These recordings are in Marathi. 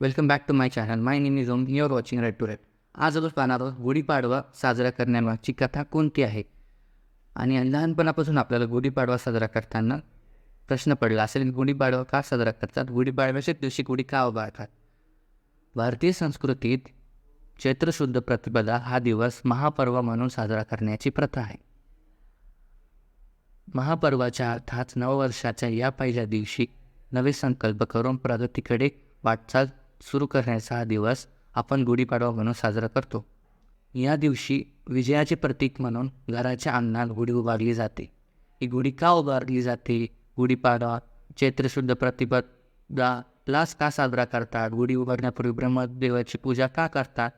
Welcome back to my channel my name is Om your watching red to red आज आपण पाहणार आहोत गुढीपाडवा साजरा करण्यामागची कथा कोणती आहे? आणि लहानपणापासून आपल्याला गुढीपाडवा साजरा करताना प्रश्न पडला असेल गुढीपाडवा का साजरा करतात? गुढीपाडव्याच्या दिवशी गुढी का उभारतात भारतीय संस्कृतीत चैत्र शुद्ध प्रतिपदा हा दिवस महापर्व म्हणून साजरा करण्याची प्रथा आहे. महापर्वाच्या अर्थात नववर्षाच्या या पहिल्या दिवशी नवे संकल्प करून प्रगतीकडे वाटचाल सुरू करण्याचा हा दिवस आपण गुढीपाडवा म्हणून साजरा करतो. या दिवशी विजयाचे प्रतीक म्हणून घराच्या अंगणात गुढी उभारली जाते. ही गुढी का उभारली जाते? गुढीपाडवा चैत्रशुद्ध प्रतिपदा लास का साजरा करतात? गुढी उभारण्यापूर्वी ब्रह्मदेवाची पूजा का करतात?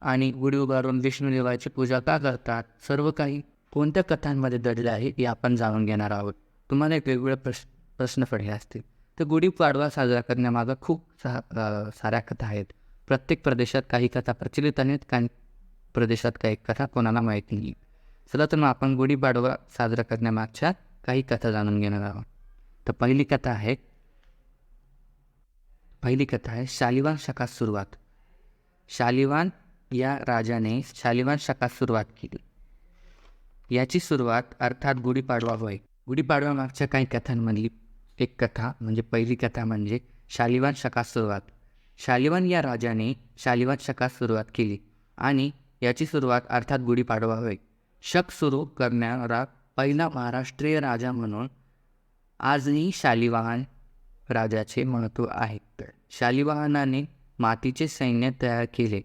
आणि गुढी उभारून विष्णुदेवाची पूजा का करतात? सर्व काही कोणत्या कथांमध्ये दडलं आहे हे आपण जाणून घेणार आहोत. तुम्हाला एक वेगवेगळे प्रश्न प्रश्न पडले असतील. तर गुढीपाडवा साजरा करण्यामागं खूप सा साऱ्या कथा आहेत. प्रत्येक प्रदेशात काही कथा प्रचलित आहेत काही प्रदेशात काही कथा कोणाला माहीत नाही चला तर मग आपण गुढीपाडवा साजरा करण्यामागच्या काही कथा जाणून घेणार आहोत. तर पहिली कथा आहे पहिली कथा आहे शालिवान शकास सुरुवात. शालिवान या राजाने शालिवान शकास सुरुवात केली. याची सुरुवात अर्थात गुढीपाडवा होय. गुढीपाडवा मागच्या काही कथांमधली एक कथा म्हणजे पहिली कथा म्हणजे शालिवान शकास सुरुवात. शालिवान या राजाने शालिवान शकास सुरुवात केली आणि याची सुरुवात अर्थात गुढीपाडवा होय शक सुरू करणारा पहिला महाराष्ट्रीय राजा म्हणून आजही शालिवाहन राजाचे महत्त्व आहे. शालिवाहनाने मातीचे सैन्य तयार केले.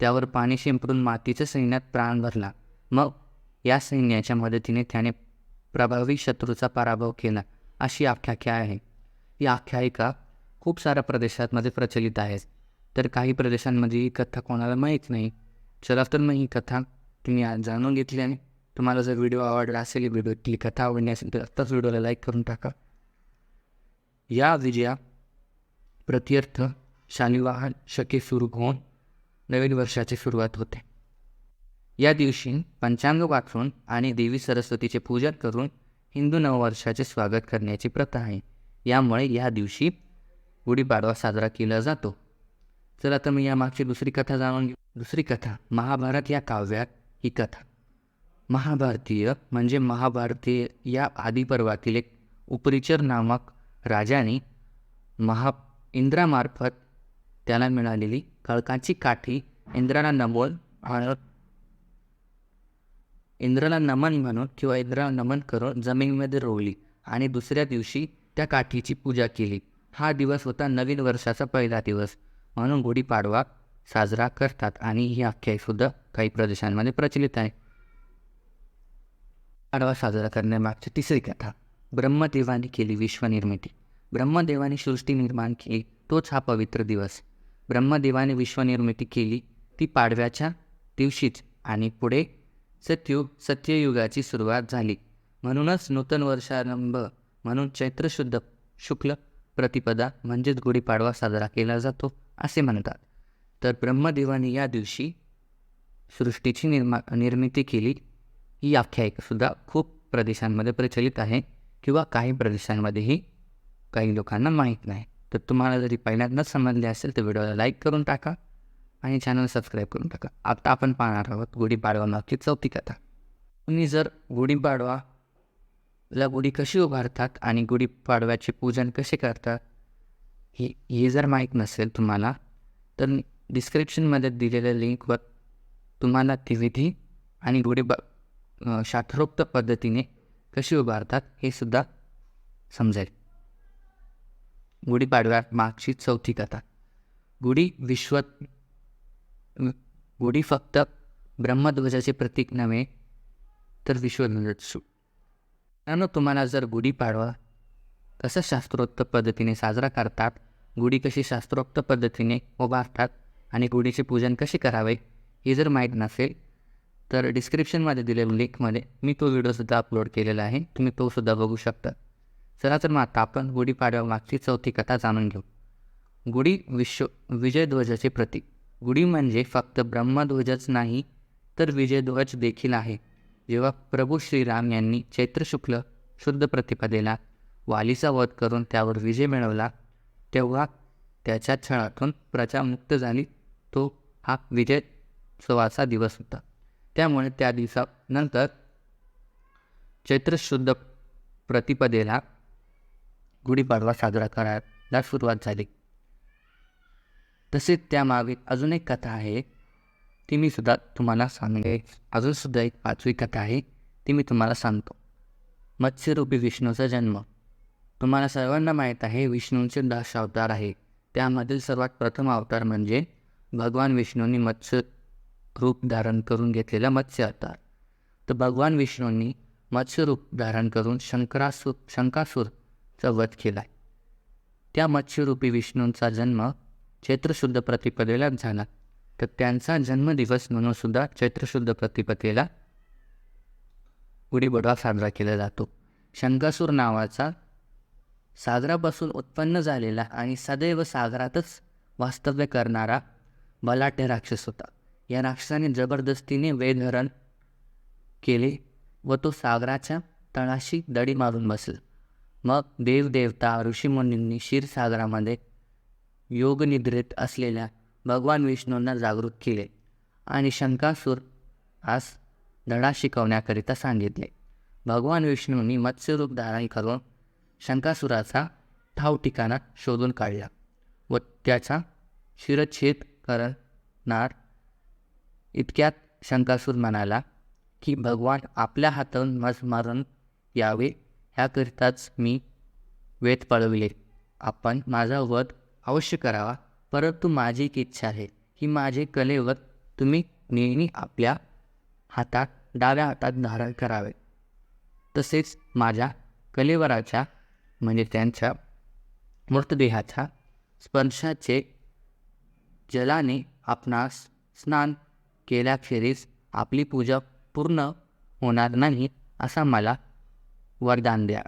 त्यावर पाणी शिंपडून मातीच्या सैन्यात प्राण भरला. मग या सैन्याच्या मदतीने त्याने प्रभावी शत्रूचा पराभव केला. अशी आख्यायिका आहे. ही आख्यायिका खूप साऱ्या प्रदेशांमध्ये प्रचलित आहे. तर काही प्रदेशांमध्ये ही कथा कोणाला माहीत नाही. चला तर मग ही कथा तुम्ही आज जाणून घेतली आणि तुम्हाला जर व्हिडिओ आवडला असेल व्हिडिओतली कथा आवडली असेल तर आत्ताच व्हिडिओला लाईक करून टाका. या विजया प्रत्यर्थ शालिवाहन शके सुरू होऊन नवीन वर्षाची सुरुवात होते. या दिवशी पंचांग वाचून आणि देवी सरस्वतीचे पूजन करून हिंदू नववर्षाचे स्वागत करण्याची प्रथा आहे. यामुळे या दिवशी गुढीपाडवा साजरा केला जातो. चला तर मी यामागची दुसरी कथा जाणून घेऊ. दुसरी कथा महाभारत या काव्यात ही कथा. महाभारतीय म्हणजे महाभारतीय या आदिपर्वातील एक उपरिचर नामक राजाने महा इंद्रामार्फत त्याला मिळालेली खळकाची काठी इंद्राला नमोल आणत इंद्राला नमन म्हणून किंवा इंद्राला नमन करून जमिनीमध्ये रोवली आणि दुसऱ्या दिवशी त्या काठीची पूजा केली. हा दिवस होता नवीन वर्षाचा पहिला दिवस. म्हणून गुढीपाडवा साजरा करतात आणि ही आख्यायीसुद्धा काही प्रदेशांमध्ये प्रचलित आहे. पाडवा साजरा करण्यामागची तिसरी कथा. ब्रह्मदेवाने केली विश्वनिर्मिती ब्रह्मदेवाने सृष्टी निर्माण केली तोच हा पवित्र दिवस. ब्रह्मदेवाने विश्वनिर्मिती केली ती पाडव्याच्या दिवशीच आणि पुढे सत्ययुग सत्ययुगाची सुरुवात झाली. म्हणूनच नूतन वर्षारंभ म्हणून चैत्रशुद्ध शुक्ल प्रतिपदा म्हणजेच गुढीपाडवा साजरा केला जातो असे म्हणतात. तर ब्रह्मदेवाने या दिवशी सृष्टीची निर्मा निर्मिती केली. ही आख्यायिकासुद्धा खूप प्रदेशांमध्ये प्रचलित आहे किंवा काही प्रदेशांमध्येही काही लोकांना माहीत नाही. तर तुम्हाला जरी पहिल्यांदाच समजले असेल तर व्हिडिओला लाईक करून टाका. आणि चॅनल सबस्क्राईब करून टाका. आता आपण पाहणार आहोत गुढीपाडवा मागची चौथी कथा. तुम्ही जर गुढीपाडवाला गुढी कशी उभारतात आणि गुढीपाडव्याचे पूजन कसे करतात हे हे जर माहीत नसेल तुम्हाला तर डिस्क्रिप्शनमध्ये दिलेल्या लिंकवर तुम्हाला ती विधी आणि गुढीपा शास्त्रोक्त पद्धतीने कशी उभारतात हे सुद्धा समजेल. गुढीपाडव्या मागची चौथी कथा. गुढी विश्व गुढी फक्त ब्रह्मध्वजाचे प्रतीक नव्हे तर विश्वध्वजाचे त्यानं तुम्हाला जर गुढीपाडवा कसं शास्त्रोक्त पद्धतीने साजरा करतात गुढी कशी शास्त्रोक्त पद्धतीने उभारतात आणि गुढीचे पूजन कसे करावे हे जर माहीत नसेल तर डिस्क्रिप्शनमध्ये दिलेल्या लिंकमध्ये मी तो व्हिडिओसुद्धा अपलोड केलेला आहे तुम्ही तोसुद्धा बघू शकता. चला तर मग आता आपण गुढीपाडव्या मागची चौथी कथा जाणून घेऊ. गुढी विश्व विजयध्वजाचे प्रतीक. गुढी म्हणजे फक्त ब्रह्मध्वजच नाही तर विजयध्वज देखील आहे. जेव्हा प्रभू श्रीराम यांनी चैत्र शुक्ल शुद्ध प्रतिपदेला वालीचा वध करून त्यावर विजय मिळवला तेव्हा त्याच्या छळातून प्रजा मुक्त झाली. तो हा विजयोत्सवाचा दिवस होता. त्यामुळे त्या दिवसानंतर चैत्र शुद्ध प्रतिपदेला गुढीपाडवा साजरा करायला सुरुवात झाली. तसेच त्यामागे अजून एक कथा आहे. ती मी सुद्धा तुम्हाला सांगते. अजूनसुद्धा एक पाचवी कथा आहे. ती मी तुम्हाला सांगतो. मत्स्यरूपी विष्णूचा जन्म. तुम्हाला सर्वांना माहीत आहे विष्णूंचे दश अवतार आहे. त्यामधील सर्वात प्रथम अवतार म्हणजे भगवान विष्णूंनी मत्स्य रूप धारण करून घेतलेला मत्स्य अवतार. तर भगवान विष्णूंनी मत्स्यरूप धारण करून शंकरासूर शंकासूरचा वध केला त्या मत्स्यरूपी विष्णूंचा जन्म चैत्रशुद्ध प्रतिपदेला झाला. तर त्यांचा जन्मदिवस म्हणून सुद्धा चैत्रशुद्ध प्रतिपदेला गुढीपाडवा साजरा केला जातो. शंकासूर नावाचा सागरापासून उत्पन्न झालेला आणि सदैव सागरातच वास्तव्य करणारा बलाढ्य राक्षस होता. या राक्षसाने जबरदस्तीने वेधरण केले व तो सागराच्या तळाशी दडी मारून बसला. मग देवदेवता ऋषीमुनींनी क्षीरसागरामध्ये योगनिद्रेत असलेल्या भगवान विष्णूंना जागृत केले आणि शंकासूर आस धडा शिकवण्याकरिता सांगितले. भगवान विष्णूंनी मत्स्यरूप धारण करून शंकासुराचा ठाव ठिकाणा शोधून काढला व त्याचा शिरच्छेद करणार. इतक्यात शंकासूर म्हणाला की भगवान आपल्या हातातून मज मारून यावे ह्याकरिताच मी वेद पळविले. आपण माझा वध अवश्य करावा. परंतु माझी एक इच्छा आहे की माझे कलेवर तुम्ही नेहमी आपल्या हातात डाव्या हातात धारण करावे. तसेच माझ्या कलेवराच्या म्हणजे त्यांच्या मृतदेहाच्या स्पर्शाचे जलाने आपणास स्नान केल्याखेरीज आपली पूजा पूर्ण होणार नाही असा मला वरदान द्या.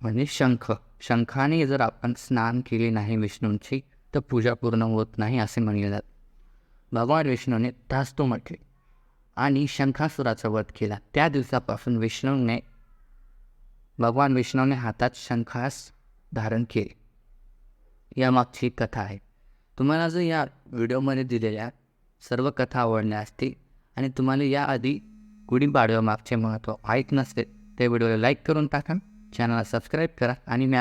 म्हणजे शंख. शंखाने जर आपण स्नान केले नाही विष्णूंची तर पूजा पूर्ण होत नाही असे म्हणले जात भगवान विष्णूने धास्तू म्हटले आणि शंखासुराचा वध केला. त्या दिवसापासून विष्णूने भगवान विष्णूने हातात शंखास धारण केले. यामागची एक कथा आहे. तुम्हाला जर या व्हिडिओमध्ये दिलेल्या सर्व कथा आवडल्या असतील आणि तुम्हाला याआधी गुढीपाडव्यामागचे महत्त्व माहीत नसते ते व्हिडिओला लाईक करून टाका. चॅनलला सबस्क्राईब करा आणि मी